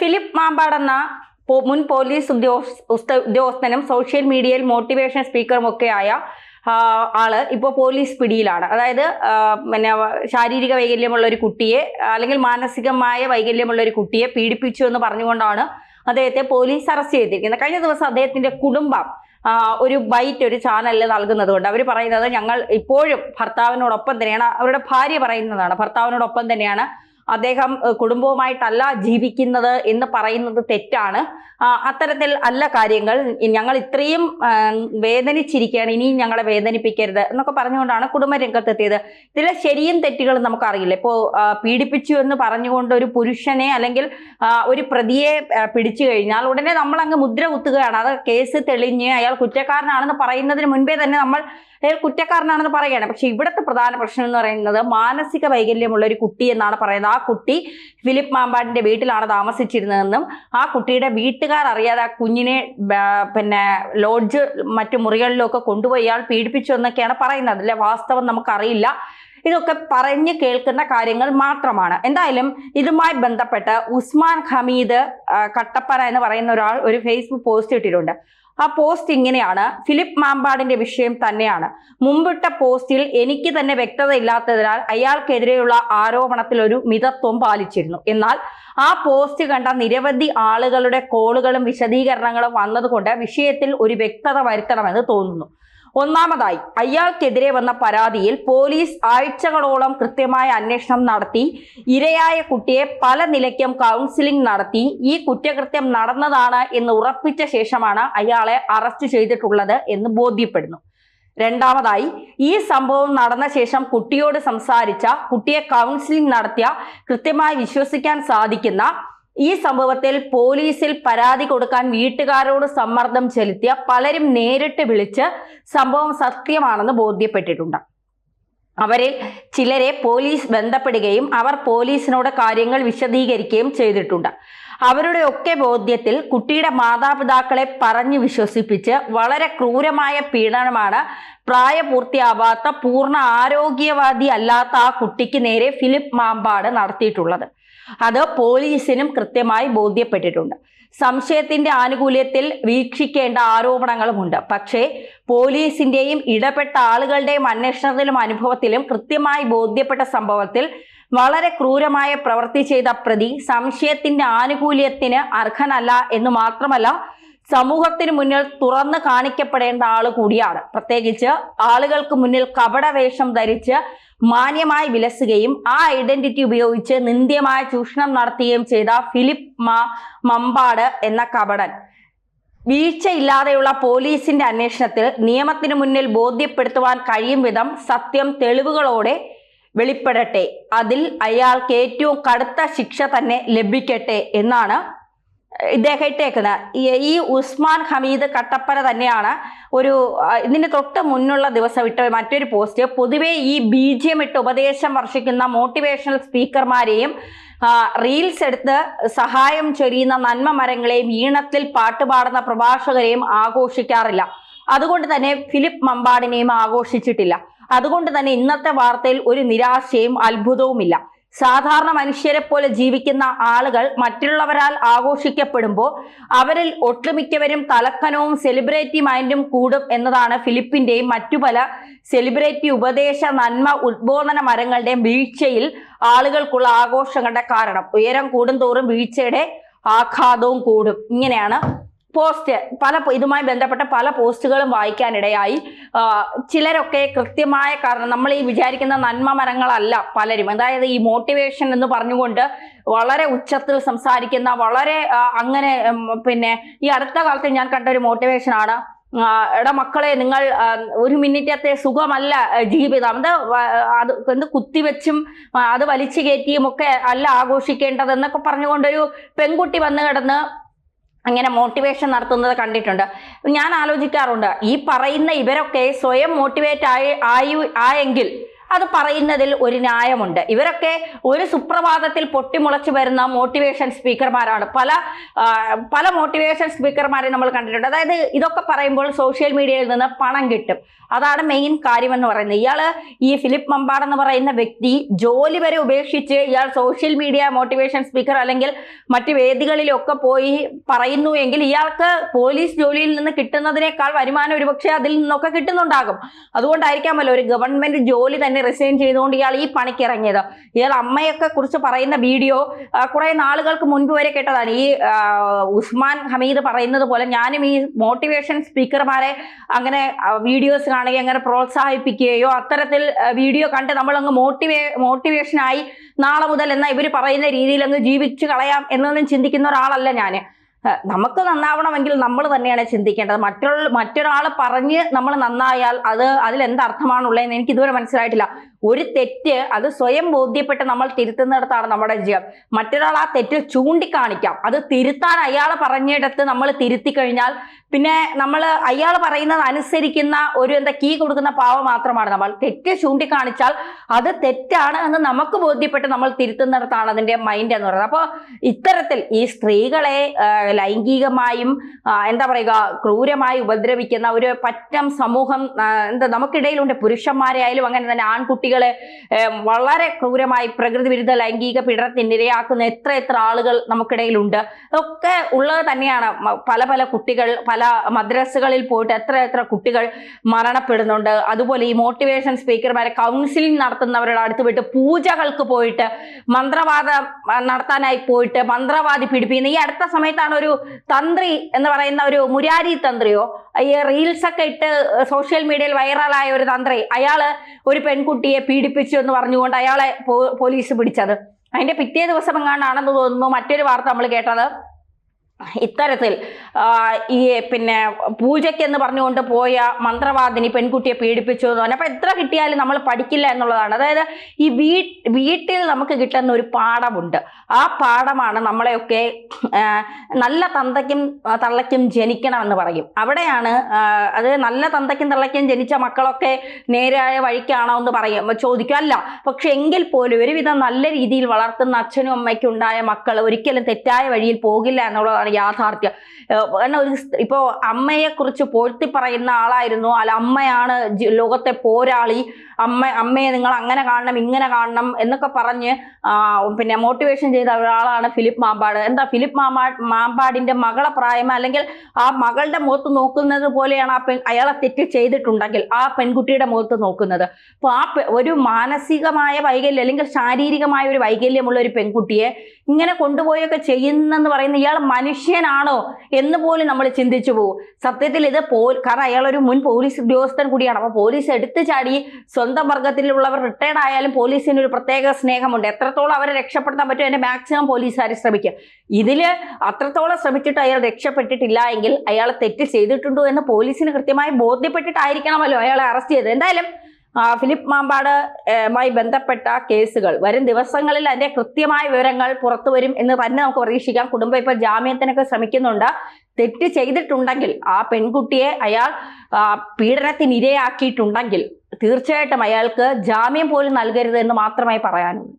Philip മാമ്പാടെന്ന മുൻ police ഉദ്യോഗ ഉദ്യോഗസ്ഥനും സോഷ്യൽ മീഡിയയിൽ മോട്ടിവേഷൻ സ്പീക്കറും ഒക്കെ ആയ ആൾ ഇപ്പോൾ പോലീസ് പിടിയിലാണ്. അതായത് പിന്നെ ശാരീരിക വൈകല്യമുള്ള ഒരു കുട്ടിയെ അല്ലെങ്കിൽ മാനസികമായ വൈകല്യമുള്ള ഒരു കുട്ടിയെ പീഡിപ്പിച്ചു എന്ന് പറഞ്ഞുകൊണ്ടാണ് അദ്ദേഹത്തെ പോലീസ് അറസ്റ്റ് ചെയ്തിരിക്കുന്നത്. കഴിഞ്ഞ ദിവസം അദ്ദേഹത്തിന്റെ കുടുംബം ഒരു ബൈറ്റ് ഒരു ചാനലിൽ നൽകുന്നത് കൊണ്ട് അവർ പറയുന്നത് ഞങ്ങൾ ഇപ്പോഴും ഭർത്താവിനോടൊപ്പം തന്നെയാണ് അവരുടെ ഭാര്യ പറയുന്നതാണ് ഭർത്താവിനോടൊപ്പം തന്നെയാണ് അദ്ദേഹം കുടുംബവുമായിട്ടല്ല ജീവിക്കുന്നത് എന്ന് പറയുന്നത് തെറ്റാണ്. അത്തരത്തിൽ അല്ല കാര്യങ്ങൾ. ഞങ്ങൾ ഇത്രയും വേദനിച്ചിരിക്കുകയാണ്. ഇനിയും ഞങ്ങളെ വേദനിപ്പിക്കരുത് എന്നൊക്കെ പറഞ്ഞുകൊണ്ടാണ് കുടുംബരംഗത്തെത്തിയത്. ഇതിലെ ശരിയും തെറ്റുകളും നമുക്ക് നമുക്കറിയില്ല ഇപ്പോൾ പീഡിപ്പിച്ചു എന്ന് പറഞ്ഞുകൊണ്ട് ഒരു പുരുഷനെ അല്ലെങ്കിൽ ഒരു പ്രതിയെ പിടിച്ചു കഴിഞ്ഞാൽ ഉടനെ നമ്മൾ അങ്ങ് മുദ്ര കുത്തുകയാണ്. അത് കേസ് തെളിഞ്ഞ് അയാൾ കുറ്റക്കാരനാണെന്ന് പറയുന്നതിന് മുൻപേ തന്നെ നമ്മൾ അയാൾ കുറ്റക്കാരനാണെന്ന് പറയുകയാണ്. പക്ഷെ ഇവിടുത്തെ പ്രധാന പ്രശ്നം എന്ന് പറയുന്നത് മാനസിക വൈകല്യമുള്ള ഒരു കുട്ടി എന്നാണ് പറയുന്നത്. ആ കുട്ടി ഫിലിപ്പ് മാമ്പാടിന്റെ വീട്ടിലാണ് താമസിച്ചിരുന്നതെന്നും ആ കുട്ടിയുടെ വീട്ടുകാർ അറിയാതെ ആ കുഞ്ഞിനെ പിന്നെ ലോഡ്ജ് മറ്റു മുറികളിലൊക്കെ കൊണ്ടുപോയി ഇയാൾ പീഡിപ്പിച്ചു എന്നൊക്കെയാണ് പറയുന്നത്. അതിലെ വാസ്തവം നമുക്കറിയില്ല. ഇതൊക്കെ പറഞ്ഞു കേൾക്കുന്ന കാര്യങ്ങൾ മാത്രമാണ്. എന്തായാലും ഇതുമായി ബന്ധപ്പെട്ട് ഉസ്മാൻ ഹമീദ് കട്ടപ്പന എന്ന് പറയുന്ന ഒരാൾ ഒരു ഫേസ്ബുക്ക് പോസ്റ്റ് ഇട്ടിട്ടുണ്ട്. ആ പോസ്റ്റ് ഇങ്ങനെയാണ്. ഫിലിപ്പ് മാമ്പാടിന്റെ വിഷയം തന്നെയാണ്. മുമ്പിട്ട പോസ്റ്റിൽ എനിക്ക് തന്നെ വ്യക്തത ഇല്ലാത്തതിനാൽ അയാൾക്കെതിരെയുള്ള ആരോപണത്തിൽ ഒരു മിതത്വം പാലിച്ചിരുന്നു. എന്നാൽ ആ പോസ്റ്റ് കണ്ട നിരവധി ആളുകളുടെ കോളുകളും വിശദീകരണങ്ങളും വന്നതുകൊണ്ട് വിഷയത്തിൽ ഒരു വ്യക്തത വരുത്തണമെന്ന് തോന്നുന്നു. ഒന്നാമതായി അയാൾക്കെതിരെ വന്ന പരാതിയിൽ പോലീസ് ആഴ്ചകളോളം കൃത്യമായ അന്വേഷണം നടത്തി ഇരയായ കുട്ടിയെ പല നിലയ്ക്കും കൗൺസിലിംഗ് നടത്തി ഈ കുറ്റകൃത്യം നടന്നതാണ് എന്ന് ഉറപ്പിച്ച ശേഷമാണ് അയാളെ അറസ്റ്റ് ചെയ്തിട്ടുള്ളത് എന്ന് ബോധ്യപ്പെടുന്നു. രണ്ടാമതായി ഈ സംഭവം നടന്ന ശേഷം കുട്ടിയോട് സംസാരിച്ച കുട്ടിയെ കൗൺസിലിംഗ് നടത്തിയ കൃത്യമായി വിശ്വസിക്കാൻ സാധിക്കുന്ന ഈ സംഭവത്തിൽ പോലീസിൽ പരാതി കൊടുക്കാൻ വീട്ടുകാരോട് സമ്മർദ്ദം ചെലുത്തിയ പലരും നേരിട്ട് വിളിച്ച് സംഭവം സത്യമാണെന്ന് ബോധ്യപ്പെട്ടിട്ടുണ്ട്. അവരിൽ ചിലരെ പോലീസ് ബന്ധപ്പെടുകയും അവർ പോലീസിനോട് കാര്യങ്ങൾ വിശദീകരിക്കുകയും ചെയ്തിട്ടുണ്ട്. അവരുടെ ഒക്കെ ബോധ്യത്തിൽ കുട്ടിയുടെ മാതാപിതാക്കളെ പറഞ്ഞു വിശ്വസിപ്പിച്ച് വളരെ ക്രൂരമായ പീഡനമാണ് പ്രായപൂർത്തിയാവാത്ത പൂർണ ആരോഗ്യവാദി അല്ലാത്ത ആ കുട്ടിക്ക് നേരെ ഫിലിപ്പ് മാമ്പാട് നടത്തിയിട്ടുള്ളത്. അത് പോലീസിനും കൃത്യമായി ബോധ്യപ്പെട്ടിട്ടുണ്ട്. സംശയത്തിന്റെ ആനുകൂല്യത്തിൽ വീക്ഷിക്കേണ്ട ആരോപണങ്ങളുമുണ്ട്. പക്ഷേ പോലീസിന്റെയും ഇടപെട്ട ആളുകളുടെയും അന്വേഷണത്തിലും അനുഭവത്തിലും കൃത്യമായി ബോധ്യപ്പെട്ട സംഭവത്തിൽ വളരെ ക്രൂരമായ പ്രവൃത്തി ചെയ്ത പ്രതി സംശയത്തിന്റെ ആനുകൂല്യത്തിന് അർഹനല്ല എന്ന് മാത്രമല്ല സമൂഹത്തിന് മുന്നിൽ തുറന്നു കാണിക്കപ്പെടേണ്ട ആൾ കൂടിയാണ് പ്രത്യേകിച്ച് ആളുകൾക്ക് മുന്നിൽ കപടവേഷം ധരിച്ച് മാന്യമായി വിലസുകയും ആ ഐഡന്റിറ്റി ഉപയോഗിച്ച് നിന്ദ്യമായ ചൂഷണം നടത്തുകയും ചെയ്ത ഫിലിപ്പ് മാ മമ്പാട് എന്ന കപടൻ. വീഴ്ചയില്ലാതെയുള്ള പോലീസിന്റെ അന്വേഷണത്തിൽ നിയമത്തിന് മുന്നിൽ ബോധ്യപ്പെടുത്തുവാൻ കഴിയും വിധം സത്യം തെളിവുകളോടെ വെളിപ്പെടട്ടെ. അതിൽ അയാൾക്ക് ഏറ്റവും കടുത്ത ശിക്ഷ തന്നെ ലഭിക്കട്ടെ എന്നാണ് ഇദ്ദേഹം ഇട്ടേക്കുന്നത് ഈ- ഉസ്മാൻ ഹമീദ് കട്ടപ്പന തന്നെയാണ് ഒരു ഇതിന് തൊട്ട് മുന്നുള്ള ദിവസം ഇട്ട മറ്റൊരു പോസ്റ്റ്. പൊതുവെ ഈ ബി ജി എം ഇട്ട് ഉപദേശം വർഷിക്കുന്ന മോട്ടിവേഷണൽ സ്പീക്കർമാരെയും റീൽസ് എടുത്ത് സഹായം ചൊരിയുന്ന നന്മ മരങ്ങളെയും ഈണത്തിൽ പാട്ടുപാടുന്ന പ്രഭാഷകരെയും ആഘോഷിക്കാറില്ല. അതുകൊണ്ട് തന്നെ ഫിലിപ്പ് മമ്പാടിനെയും ആഘോഷിച്ചിട്ടില്ല. അതുകൊണ്ട് തന്നെ ഇന്നത്തെ വാർത്തയിൽ ഒരു നിരാശയും അത്ഭുതവുമില്ല. സാധാരണ മനുഷ്യരെ പോലെ ജീവിക്കുന്ന ആളുകൾ മറ്റുള്ളവരാൽ ആഘോഷിക്കപ്പെടുമ്പോൾ അവരിൽ ഒട്ടുമിക്കവരും തലക്കനവും സെലിബ്രിറ്റി മൈൻഡും കൂടും എന്നതാണ് ഫിലിപ്പിന്റെയും മറ്റു പല സെലിബ്രിറ്റി ഉപദേശ നന്മ ഉദ്ബോധന മരങ്ങളുടെയും വീഴ്ചയിൽ ആളുകൾക്കുള്ള ആഘോഷങ്ങളുടെ കാരണം. ഉയരം കൂടുന്തോറും വീഴ്ചയുടെ ആഘാതവും കൂടും. ഇങ്ങനെയാണ് പോസ്റ്റ് പല ഇതുമായി ബന്ധപ്പെട്ട പല പോസ്റ്റുകളും വായിക്കാനിടയായി. ചിലരൊക്കെ കൃത്യമായ കാരണം നമ്മൾ ഈ വിചാരിക്കുന്ന നന്മ മരങ്ങളല്ല പലരും. അതായത് ഈ മോട്ടിവേഷൻ എന്ന് പറഞ്ഞുകൊണ്ട് വളരെ ഉച്ചത്തിൽ സംസാരിക്കുന്ന വളരെ അങ്ങനെ പിന്നെ ഈ അടുത്ത കാലത്ത് ഞാൻ കണ്ട ഒരു ആ, എടാ മക്കളെ നിങ്ങൾ ഒരു മിനിറ്റത്തെ സുഖമല്ല ജീവിതം. അത് അത് എന്ത് കുത്തിവെച്ചും അത് വലിച്ചു കയറ്റിയും ഒക്കെ അല്ല ആഘോഷിക്കേണ്ടത് എന്നൊക്കെ പറഞ്ഞുകൊണ്ടൊരു പെൺകുട്ടി വന്നു കിടന്ന് അങ്ങനെ മോട്ടിവേഷൻ നടത്തുന്നത് കണ്ടിട്ടുണ്ട്. ഞാൻ ആലോചിക്കാറുണ്ട് ഈ പറയുന്ന ഇവരൊക്കെ സ്വയം മോട്ടിവേറ്റ് ആയി ആയി ആയെങ്കിൽ അത് പറയുന്നതിൽ ഒരു ന്യായമുണ്ട്. ഇവരൊക്കെ ഒരു സുപ്രഭാതത്തിൽ പൊട്ടിമുളച്ചു വരുന്ന മോട്ടിവേഷൻ സ്പീക്കർമാരാണ് പല പല മോട്ടിവേഷൻ സ്പീക്കർമാരെ നമ്മൾ കണ്ടിട്ടുണ്ട്. അതായത് ഇതൊക്കെ പറയുമ്പോൾ സോഷ്യൽ മീഡിയയിൽ നിന്ന് പണം കിട്ടും. അതാണ് മെയിൻ കാര്യം എന്ന് പറയുന്നത്. ഇയാൾ ഈ ഫിലിപ്പ് മമ്പാട് എന്ന് പറയുന്ന വ്യക്തി ജോലി വരെ ഉപേക്ഷിച്ച് ഇയാൾ സോഷ്യൽ മീഡിയ മോട്ടിവേഷൻ സ്പീക്കർ അല്ലെങ്കിൽ മറ്റ് വേദികളിലൊക്കെ പോയി പറയുന്നു എങ്കിൽ ഇയാൾക്ക് പോലീസ് ജോലിയിൽ നിന്ന് കിട്ടുന്നതിനേക്കാൾ വരുമാനം ഒരുപക്ഷെ അതിൽ നിന്നൊക്കെ കിട്ടുന്നുണ്ടാകും. അതുകൊണ്ടായിരിക്കാമല്ലോ ഒരു ഗവൺമെന്റ് ജോലി തന്നെ റിസൈൻ ചെയ്തുകൊണ്ട് ഇയാൾ ഈ പണിക്ക് ഇറങ്ങിയത്. ഇയാൾ അമ്മയൊക്കെ കുറിച്ച് പറയുന്ന വീഡിയോ കുറെ നാളുകൾക്ക് മുൻപ് വരെ കേട്ടതാണ്. ഈ ഉസ്മാൻ ഹമീദ് പറയുന്നത് പോലെ ഞാനും ഈ മോട്ടിവേഷൻ സ്പീക്കർമാരെ അങ്ങനെ വീഡിയോസ് കാണുകയോ അങ്ങനെ പ്രോത്സാഹിപ്പിക്കുകയോ അത്തരത്തിൽ വീഡിയോ കണ്ട് നമ്മളങ്ങ് മോട്ടിവേ മോട്ടിവേഷനായി നാളെ മുതൽ എന്നാൽ ഇവർ പറയുന്ന രീതിയിൽ അങ്ങ് ജീവിച്ചു കളയാം എന്നൊന്നും ചിന്തിക്കുന്ന ഒരാളല്ല ഞാൻ നമുക്ക് നന്നാവണമെങ്കിൽ നമ്മൾ തന്നെയാണ് ചിന്തിക്കേണ്ടത്. മറ്റുള്ള മറ്റൊരാൾ പറഞ്ഞ് നമ്മൾ നന്നായാൽ അത് അതിൽ എന്ത് അർത്ഥമാണുള്ളതെന്ന് എനിക്ക് ഇതുവരെ മനസ്സിലായിട്ടില്ല. ഒരു തെറ്റ് അത് സ്വയം ബോധ്യപ്പെട്ട് നമ്മൾ തിരുത്തുന്നിടത്താണ് നമ്മുടെ വിജയം മറ്റൊരാൾ ആ തെറ്റ് ചൂണ്ടിക്കാണിക്കാം. അത് തിരുത്താൻ അയാൾ പറഞ്ഞിടത്ത് നമ്മൾ തിരുത്തി കഴിഞ്ഞാൽ പിന്നെ നമ്മൾ അയാൾ പറയുന്നത് അനുസരിക്കുന്ന ഒരു എന്താ കീ കൊടുക്കുന്ന പാവ മാത്രമാണ്. നമ്മൾ തെറ്റ് ചൂണ്ടിക്കാണിച്ചാൽ അത് തെറ്റാണ് എന്ന് നമുക്ക് ബോധ്യപ്പെട്ട് നമ്മൾ തിരുത്തുന്നിടത്താണ് അതിന്റെ മൈൻഡ് എന്ന് പറയുന്നത്. അപ്പോൾ ഇത്തരത്തിൽ ഈ സ്ത്രീകളെ ലൈംഗികമായും എന്താ പറയുക ക്രൂരമായി ഉപദ്രവിക്കുന്ന ഒരു പറ്റം സമൂഹം എന്താ നമുക്കിടയിലുണ്ട്. പുരുഷന്മാരെ ആയാലും അങ്ങനെ തന്നെ ആൺകുട്ടികളെ ഏ, വളരെ ക്രൂരമായി പ്രകൃതി വിരുദ്ധ ലൈംഗിക പീഡനത്തിന് ഇരയാക്കുന്ന എത്ര എത്ര ആളുകൾ നമുക്കിടയിലുണ്ട്. ഒക്കെ ഉള്ളത് തന്നെയാണ് പല പല കുട്ടികൾ പല മദ്രസകളിൽ പോയിട്ട് എത്ര എത്ര കുട്ടികൾ മരണപ്പെടുന്നുണ്ട്. അതുപോലെ ഈ മോട്ടിവേഷൻ സ്പീക്കർമാരെ കൗൺസിലിംഗ് നടത്തുന്നവരുടെ അടുത്ത് പോയിട്ട് പൂജകൾക്ക് പോയിട്ട് മന്ത്രവാദം നടത്താനായി പോയിട്ട് മന്ത്രവാദി പിടിപ്പിക്കുന്ന ഈ അടുത്ത സമയത്താണ് ഒരു തന്ത്രി എന്ന് പറയുന്ന ഒരു മുരാരി തന്ത്രിയോ ഈ റീൽസ് ഒക്കെ ഇട്ട് സോഷ്യൽ മീഡിയയിൽ വൈറലായ ഒരു തന്ത്രി. അയാൾ ഒരു പെൺകുട്ടിയെ പീഡിപ്പിച്ചു എന്ന് പറഞ്ഞുകൊണ്ട് അയാളെ പോലീസ് പിടിച്ചത്. അതിന്റെ പിറ്റേ ദിവസം എങ്ങാണ്ടാണെന്ന് തോന്നുന്നു മറ്റൊരു വാർത്ത നമ്മൾ കേട്ടത്. ഇത്തരത്തിൽ ഈ പിന്നെ പൂജയ്ക്ക് എന്ന് പറഞ്ഞുകൊണ്ട് പോയ മന്ത്രവാദിനി പെൺകുട്ടിയെ പീഡിപ്പിച്ചു എന്ന് പറഞ്ഞാൽ അപ്പം എത്ര കിട്ടിയാലും നമ്മൾ പഠിക്കില്ല എന്നുള്ളതാണ്. അതായത് ഈ വീ വീട്ടിൽ നമുക്ക് കിട്ടുന്ന ഒരു പാഠമുണ്ട്. ആ പാഠമാണ് നമ്മളെയൊക്കെ നല്ല തന്തയ്ക്കും തള്ളയ്ക്കും ജനിക്കണമെന്ന് പറയും. അവിടെയാണ് അത് നല്ല തന്തയ്ക്കും തള്ളയ്ക്കും ജനിച്ച മക്കളൊക്കെ നേരായ വഴിക്കാണോ എന്ന് പറയും ചോദിക്കും. അല്ല പക്ഷെ എങ്കിൽ പോലും ഒരുവിധം നല്ല രീതിയിൽ വളർത്തുന്ന അച്ഛനും അമ്മയ്ക്കും ഉണ്ടായ മക്കൾ ഒരിക്കലും തെറ്റായ വഴിയിൽ പോകില്ല എന്നുള്ളതാണ് യാഥാർത്ഥ്യം. ഏഹ് കാരണം ഒരു ഇപ്പോൾ ഇപ്പോ അമ്മയെ കുറിച്ച് പോഴ്ത്തി പറയുന്ന ആളായിരുന്നു. അല്ല അമ്മയാണ് ലോകത്തെ പോരാളി. അമ്മ അമ്മയെ നിങ്ങൾ അങ്ങനെ കാണണം ഇങ്ങനെ കാണണം എന്നൊക്കെ പറഞ്ഞ് പിന്നെ മോട്ടിവേഷൻ ചെയ്ത ഒരാളാണ് ഫിലിപ്പ് മാമ്പാട്. എന്താ ഫിലിപ്പ് മാമ്പാ മാമ്പാടിന്റെ മകളെ പ്രായം അല്ലെങ്കിൽ ആ മകളുടെ മുഖത്ത് നോക്കുന്നത് പോലെയാണ് ആ പെൺ അയാളെ തെറ്റ് ചെയ്തിട്ടുണ്ടെങ്കിൽ ആ പെൺകുട്ടിയുടെ മുഖത്ത് നോക്കുന്നത്. അപ്പോൾ ആ ഒരു മാനസികമായ വൈകല്യം അല്ലെങ്കിൽ ശാരീരികമായ ഒരു വൈകല്യമുള്ള ഒരു പെൺകുട്ടിയെ ഇങ്ങനെ കൊണ്ടുപോയൊക്കെ ചെയ്യുന്നെന്ന് പറയുന്ന ഇയാൾ മനുഷ്യനാണോ എന്ന് പോലും നമ്മൾ ചിന്തിച്ചു പോകും സത്യത്തിൽ ഇത് പോ കാരണം അയാൾ ഒരു മുൻ പോലീസ് ഉദ്യോഗസ്ഥൻ കൂടിയാണ്. അപ്പോൾ പോലീസ് എടുത്തു ചാടി സ്വന്തം വർഗത്തിലുള്ളവർ റിട്ടയർഡ് ആയാലും പോലീസിന് ഒരു പ്രത്യേക സ്നേഹമുണ്ട്. എത്രത്തോളം അവരെ രക്ഷപ്പെടുത്താൻ പറ്റും അതിന്റെ മാക്സിമം പോലീസുകാർ ശ്രമിക്കുക ഇതിൽ അത്രത്തോളം ശ്രമിച്ചിട്ട് അയാൾ രക്ഷപ്പെട്ടിട്ടില്ല എങ്കിൽ അയാൾ തെറ്റ് ചെയ്തിട്ടുണ്ടോ എന്ന് പോലീസിന് കൃത്യമായി ബോധ്യപ്പെട്ടിട്ടായിരിക്കണമല്ലോ അയാളെ അറസ്റ്റ് ചെയ്തത്. എന്തായാലും ഫിലിപ്പ് മാമ്പാട് മായി ബന്ധപ്പെട്ട കേസുകൾ. വരും ദിവസങ്ങളിൽ അതിന്റെ കൃത്യമായ വിവരങ്ങൾ പുറത്തു വരും എന്ന് തന്നെ നമുക്ക് പ്രതീക്ഷിക്കാം. കുടുംബം ഇപ്പോൾ ജാമ്യത്തിനൊക്കെ ശ്രമിക്കുന്നുണ്ട്. തെറ്റ് ചെയ്തിട്ടുണ്ടെങ്കിൽ ആ പെൺകുട്ടിയെ അയാൾ പീഡനത്തിനിരയാക്കിയിട്ടുണ്ടെങ്കിൽ പീഡനത്തിന് തീർച്ചയായിട്ടും അയാൾക്ക് ജാമ്യം പോലും നൽകരുത് എന്ന് മാത്രമായി പറയാനുള്ളൂ.